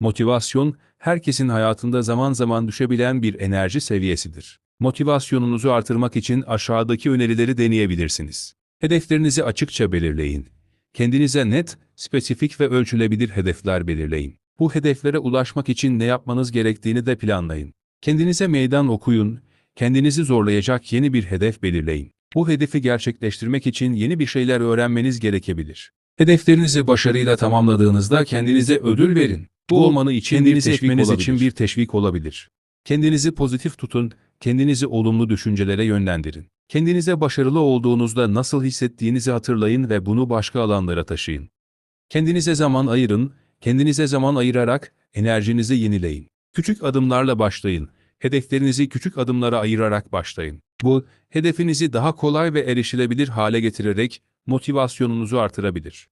Motivasyon, herkesin hayatında zaman zaman düşebilen bir enerji seviyesidir. Motivasyonunuzu artırmak için aşağıdaki önerileri deneyebilirsiniz. Hedeflerinizi açıkça belirleyin. Kendinize net, spesifik ve ölçülebilir hedefler belirleyin. Bu hedeflere ulaşmak için ne yapmanız gerektiğini de planlayın. Kendinize meydan okuyun, kendinizi zorlayacak yeni bir hedef belirleyin. Bu hedefi gerçekleştirmek için yeni bir şeyler öğrenmeniz gerekebilir. Hedeflerinizi başarıyla tamamladığınızda kendinize ödül verin. Bu olmanı için kendinizi etmeniz için bir teşvik olabilir. Kendinizi pozitif tutun, kendinizi olumlu düşüncelere yönlendirin. Kendinize başarılı olduğunuzda nasıl hissettiğinizi hatırlayın ve bunu başka alanlara taşıyın. Kendinize zaman ayırın, kendinize zaman ayırarak enerjinizi yenileyin. Küçük adımlarla başlayın. Hedeflerinizi küçük adımlara ayırarak başlayın. Bu, hedefinizi daha kolay ve erişilebilir hale getirerek motivasyonunuzu artırabilir.